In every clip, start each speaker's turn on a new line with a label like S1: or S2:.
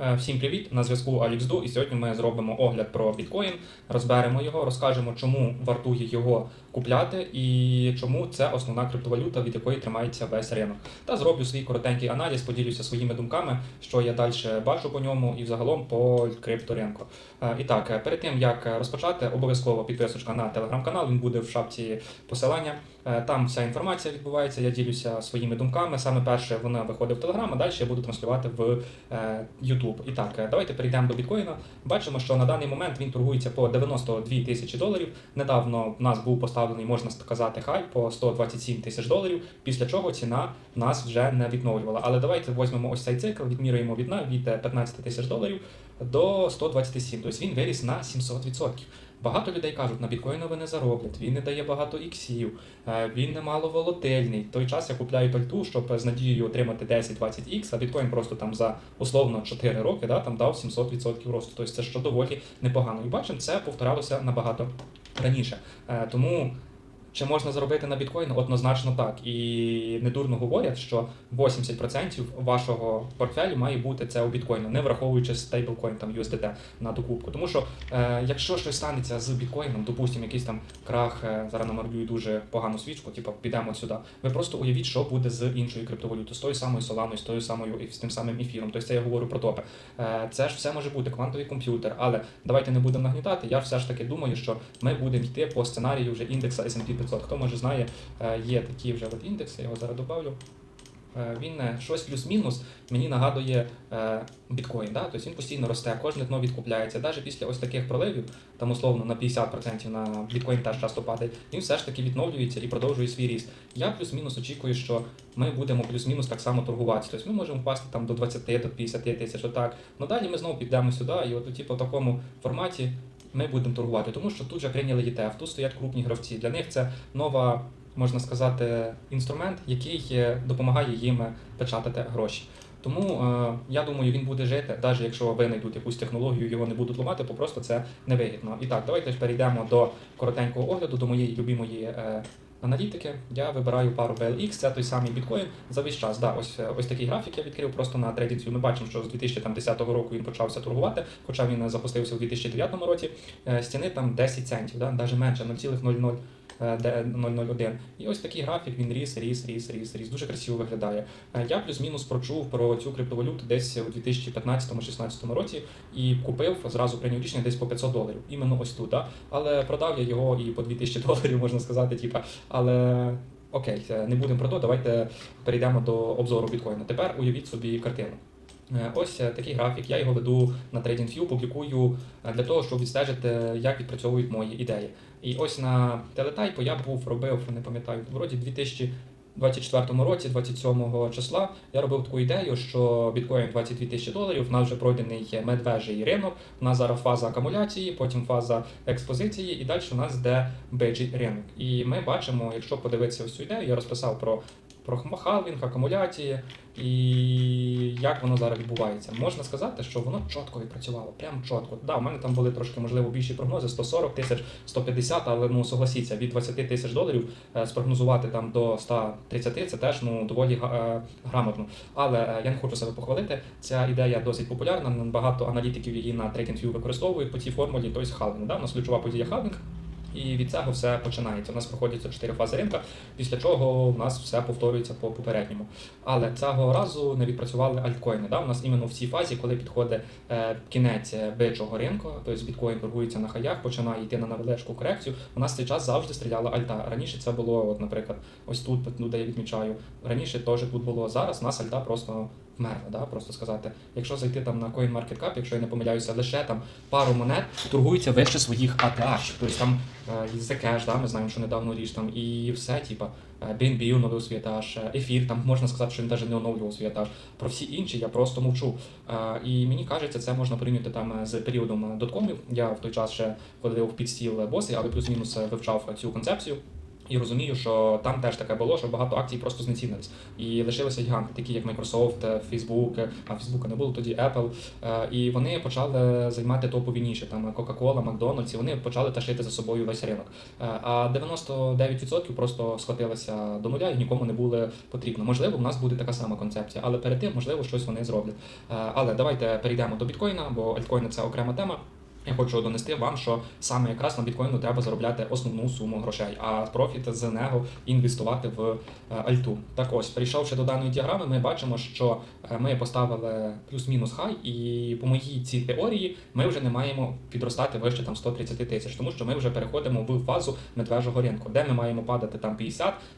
S1: Е, Всім привіт! На зв'язку AlixDo і сьогодні ми зробимо огляд про біткоін, розберемо його, розкажемо, чому вартує його купляти і чому це основна криптовалюта, від якої тримається весь ринок. Та зроблю свій коротенький аналіз, поділюся своїми думками, що я далі бачу по ньому і взагалом по крипторинку. Е, І так, е, перед тим як розпочати, обов'язково підписочка на телеграм-канал, він буде в шапці посилання. Е, Там вся інформація відбувається, я ділюся своїми думками. Саме перше вона виходить в Телеграм, а далі я буду транслювати в е, YouTube. І так, е, давайте перейдемо до біткоїна. Бачимо, що на даний момент він торгується по 92 тисячі доларів. Недавно в нас був поставлений, можна сказати, хай по 127 тисяч доларів, після чого ціна нас вже не відновлювала. Але давайте візьмемо ось цей цикл, відмірюємо від від е, 15 тисяч доларів до 127. Тобто він виріс на 700%. Багато людей кажуть, на біткоїна ви не зароблять, він не дає багато іксів, е, він немало волатильний. В той час я купляю тольту, щоб з надією отримати 10-20 ікс, а біткоін просто там за условно 4 роки да, там дав 700% росту. Тобто це що доволі непогано. І бачимо, це повторялося набагато раніше. Е, Тому чи можна заробити на біткоїн? Однозначно так. І недурно говорять, що 80% вашого портфелю має бути це у біткоїну, не враховуючи стейблкоін там USDT на докупку. Тому що е, якщо щось станеться з біткоїном, допустимо, якийсь там крах, е, зараз намалюю дуже погану свічку, типу підемо сюди. Ви просто уявіть, що буде з іншою криптовалютою, з тою самою Соланою, з тою самою і з тим самим ефіром. Тобто це я говорю про топи. Е, це ж все може бути квантовий комп'ютер, але давайте не будемо нагнітати. Я все ж таки думаю, що ми будемо йти по сценарію вже індекса S&P 500. Хто може знає, е, є такі вже от індекси, я його зараз добавлю. Е, Він е, щось плюс-мінус мені нагадує біткоін. Да? Тобто він постійно росте, кожне дно відкупляється. Навіть після ось таких проливів, там условно на 50% на біткоін теж часто падає, він все ж таки відновлюється і продовжує свій ріст. Я плюс-мінус очікую, що ми будемо плюс-мінус так само торгуватися. Тобто ми можемо впасти там до 20 до 50 тисяч. Отак. Ну далі ми знову підемо сюди, і от типу, в такому форматі ми будемо торгувати, тому що тут же прийняли ETF, тут стоять крупні гравці. Для них це нова, можна сказати, інструмент, який е, допомагає їм е, печатати гроші. Тому е, я думаю, він буде жити, навіть якщо винайдуть якусь технологію, його не будуть ламати, бо просто це невигідно. І так, давайте перейдемо до коротенького огляду, до моєї любимої аналітики. Я вибираю пару BLX, це той самий біткоін за весь час. Да, ось, е, ось такий графік я відкрив просто на TradingView. Ми бачимо, що з 2010 року він почався торгувати, хоча він запустився у 2009 році. Е, Стіни там 10 центів, да, навіть менше 0,00. Е, де 001. І ось такий графік він ріс, ріс, ріс, ріс, ріс. Дуже красиво виглядає. Е, Я плюс-мінус прочув про цю криптовалюту десь у 2015-16 році і купив, зразу прийняв рішення десь по 500 доларів. Іменно ось тут. Да? Але продав я його і по 2000 доларів, можна сказати, типа. Але окей, е, не будемо про то. Давайте перейдемо до обзору біткоїна. Тепер уявіть собі картину. Е, Ось е, такий графік. Я його веду на TradingView, публікую е, для того, щоб відстежити, як відпрацьовують мої ідеї. І ось на телетайпу я був робив, не пам'ятаю, вроді 2024 році, 27 числа, я робив таку ідею, що біткоін 22 тисячі доларів, у нас вже пройдений медвежий ринок, у нас зараз фаза акумуляції, потім фаза експозиції, і далі у нас йде беджий ринок. І ми бачимо, якщо подивитися ось цю ідею, я розписав про. Про халвінг, акумуляції і як воно зараз відбувається. Можна сказати, що воно чітко відпрацювало, прям чітко. Да, у мене там були трошки, можливо, більші прогнози 140 тисяч, 150, але ну согласіться, від 20 тисяч доларів е, спрогнозувати там до 130 це теж ну доволі е, грамотно. Але е, я не хочу себе похвалити. Ця ідея досить популярна. Багато аналітиків її на TradingView використовують по цій формулі. Тобто халвінг. Да? У нас ключова подія халвінг. І від цього все починається. У нас проходяться чотири фази ринка, після чого у нас все повторюється по попередньому. Але цього разу не відпрацювали альткоїни. Да? У нас іменно в цій фазі, коли підходить е, кінець бичого ринку, тобто біткоін торгується на хаях, починає йти на невеличку корекцію. У нас цей час завжди стріляла альта. Раніше це було, от, наприклад, ось тут, де я відмічаю. Раніше теж тут було зараз. У нас альта просто вмерла. Да? Просто сказати, якщо зайти там на CoinMarketCap, якщо я не помиляюся, лише там пару монет торгуються вище своїх ATH. Тобто там е, Zcash, да, ми знаємо, що недавно ріж там, і все, типа е, BNB оновив свій етаж, е, ефір, там можна сказати, що він навіть не оновлював свій етаж. Про всі інші я просто мовчу. Е, І мені кажеться, це можна порівняти там е, з періодом доткомів. Я в той час ще ходив в підстіл боси, але плюс-мінус е, вивчав цю концепцію. І розумію, що там теж таке було, що багато акцій просто знецінились. І лишилися гіганти, такі як Microsoft, Facebook, а Facebook не було тоді Apple. Е, І вони почали займати топові ніші, там Coca-Cola, McDonald's, і вони почали тащити за собою весь ринок. Е, А 99% просто схватилися до нуля і нікому не було потрібно. Можливо, в нас буде така сама концепція, але перед тим, можливо, щось вони зроблять. Е, Але давайте перейдемо до біткоїна, бо альткоїни це окрема тема. Я хочу донести вам, що саме якраз на біткоїну треба заробляти основну суму грошей, а профіт з нього інвестувати в е, альту. Так ось, перейшовши до даної діаграми, ми бачимо, що е, ми поставили плюс-мінус хай, і по моїй цій теорії ми вже не маємо підростати вище там 130 тисяч, тому що ми вже переходимо в фазу медвежого ринку, де ми маємо падати там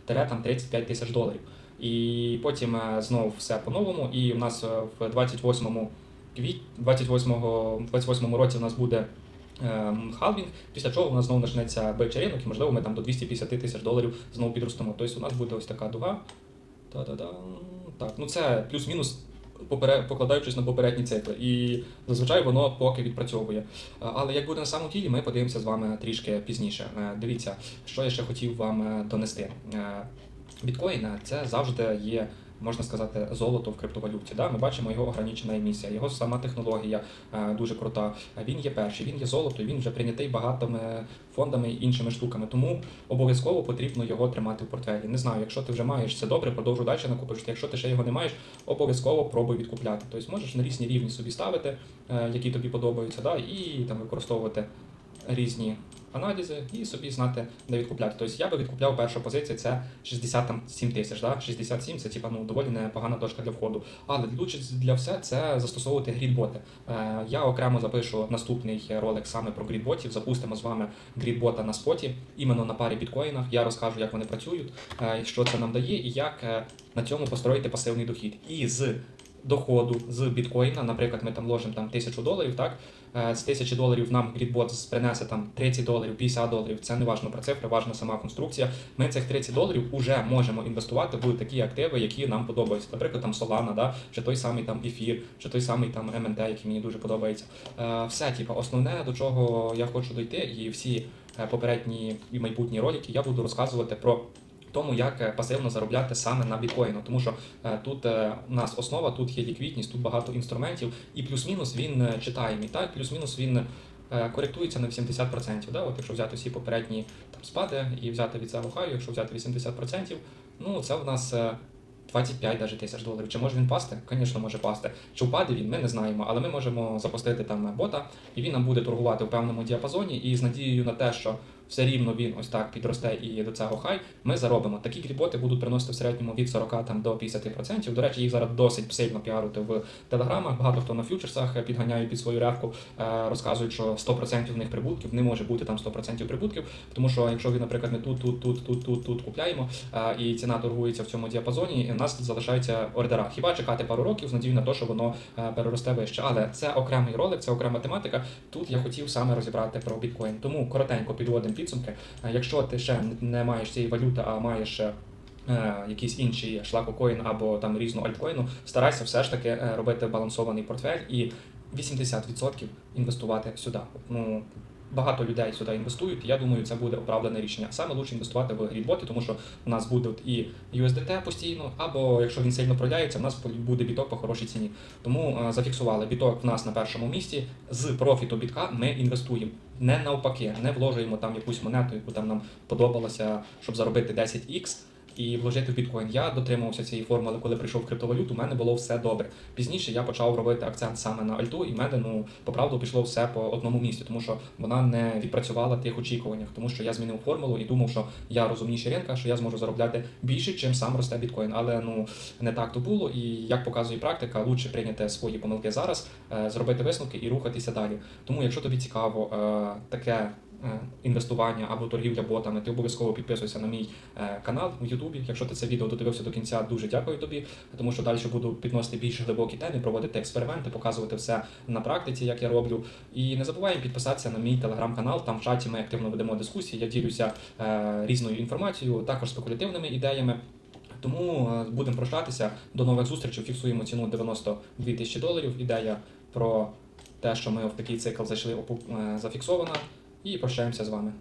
S1: 50-35 тисяч доларів. І потім е, знов все по-новому. І в нас в 28-му квіт 28 28 році у нас буде ем, халвінг, після чого у нас знову почнеться бичий ринок, і можливо ми там до 250 тисяч доларів знову підростемо. Тобто у нас буде ось така дуга. Та-да-да. Так, ну це плюс-мінус. Покладаючись на попередні цикли, і зазвичай воно поки відпрацьовує. Але як буде на самому ділі, ми подивимося з вами трішки пізніше. Е, Дивіться, що я ще хотів вам е, донести. Е, Біткоін це завжди є, можна сказати, золото в криптовалюті. Да? Ми бачимо його ограничена емісія, його сама технологія е, дуже крута. Він є перший, він є золото, він вже прийнятий багатими фондами і іншими штуками. Тому обов'язково потрібно його тримати в портфелі. Не знаю, якщо ти вже маєш це добре, продовжуй далі накопичити. Якщо ти ще його не маєш, обов'язково пробуй відкупляти. Тобто можеш на різні рівні собі ставити, е, які тобі подобаються, да? і там використовувати різні аналізи і собі знати, де відкупляти. Тобто я би відкупляв першу позицію, це 67 тисяч. Да? 67 це типа, ну, доволі непогана точка для входу. Але лучше для все це застосовувати грідботи. Е, я окремо запишу наступний ролик саме про грідботів. Запустимо з вами грідбота на споті, іменно на парі біткоїнах. Я розкажу, як вони працюють, е, що це нам дає, і як е, на цьому построїти пасивний дохід. І з доходу з біткоїна, наприклад, ми там ложимо там тисячу доларів, так з тисячі доларів нам грідбот принесе там 30 доларів, 50 доларів. Це не важно про цифри, важна сама конструкція. Ми цих 30 доларів вже можемо інвестувати в такі активи, які нам подобаються. Наприклад, там Solana, да, чи той самий там ефір, чи той самий там MNT, який мені дуже подобається. Е, Все, типу, основне до чого я хочу дойти, і всі е, попередні і майбутні ролики я буду розказувати про. Тому як е, пасивно заробляти саме на біткоїну, тому що е, тут е, у нас основа, тут є ліквідність, тут багато інструментів, і плюс-мінус він читаємий, так плюс-мінус він коректується на 80%. Да? От якщо взяти всі попередні там спади і взяти від цього хаю, якщо взяти 80%, ну це в нас. е, 25 даже тисяч доларів. Чи може він пасти? Звісно, може пасти. Чи впаде він, ми не знаємо, але ми можемо запустити там бота, і він нам буде торгувати в певному діапазоні. І з надією на те, що все рівно він ось так підросте і до цього хай, ми заробимо. Такі кріпоти будуть приносити в середньому від 40 там, до 50%. До речі, їх зараз досить сильно піарити в телеграмах. Багато хто на фьючерсах підганяє під свою ревку, е, розказують, що 100% в них прибутків не може бути там 100% прибутків, тому що якщо він, наприклад, ми тут, тут, тут, тут, тут, тут купляємо, е, і ціна торгується в цьому діапазоні, у нас залишаються ордера. Хіба чекати пару років з надією на те, що воно е, переросте вище. Але це окремий ролик, це окрема тематика. Тут я хотів саме розібрати про біткоін. Тому коротенько підводимо підсумки. Е, Якщо ти ще не маєш цієї валюти, а маєш. е, Якісь інші шлакокоїн або там різну альткоїну, старайся все ж таки е, робити балансований портфель і 80% інвестувати сюди. Ну багато людей сюди інвестують. Я думаю, це буде оправдане рішення. Саме лучше інвестувати в грідботи, тому що у нас буде і USDT постійно, або якщо він сильно проявляється, у нас буде біток по хорошій ціні. Тому е, зафіксували біток в нас на першому місці. З профіту бітка ми інвестуємо. Не навпаки, не вложуємо там якусь монету, яку там нам подобалося, щоб заробити 10x. І вложити в біткоін. Я дотримувався цієї формули, коли прийшов в криптовалюту, у мене було все добре. Пізніше я почав робити акцент саме на альту, і в мене ну по правду пішло все по одному місці, тому що вона не відпрацювала тих очікуваннях, тому що я змінив формулу і думав, що я розумніший ринка, що я зможу заробляти більше, чим сам росте біткоін. Але ну не так то було. І як показує практика, лучше прийняти свої помилки зараз, е, зробити висновки і рухатися далі. Тому, якщо тобі цікаво е, таке. Е, Інвестування або торгівля ботами, ти обов'язково підписуйся на мій е, канал у Ютубі. Якщо ти це відео додивився до кінця, дуже дякую тобі, тому що далі буду підносити більш глибокі теми, проводити експерименти, показувати все на практиці, як я роблю. І не забуваємо підписатися на мій телеграм-канал. Там в чаті ми активно ведемо дискусії. Я ділюся е, різною інформацією, також спекулятивними ідеями. Тому будемо прощатися. До нових зустрічей. Фіксуємо ціну 92 тисячі доларів. Ідея про те, що ми в такий цикл зайшли, зафіксована. І прощаємося з вами.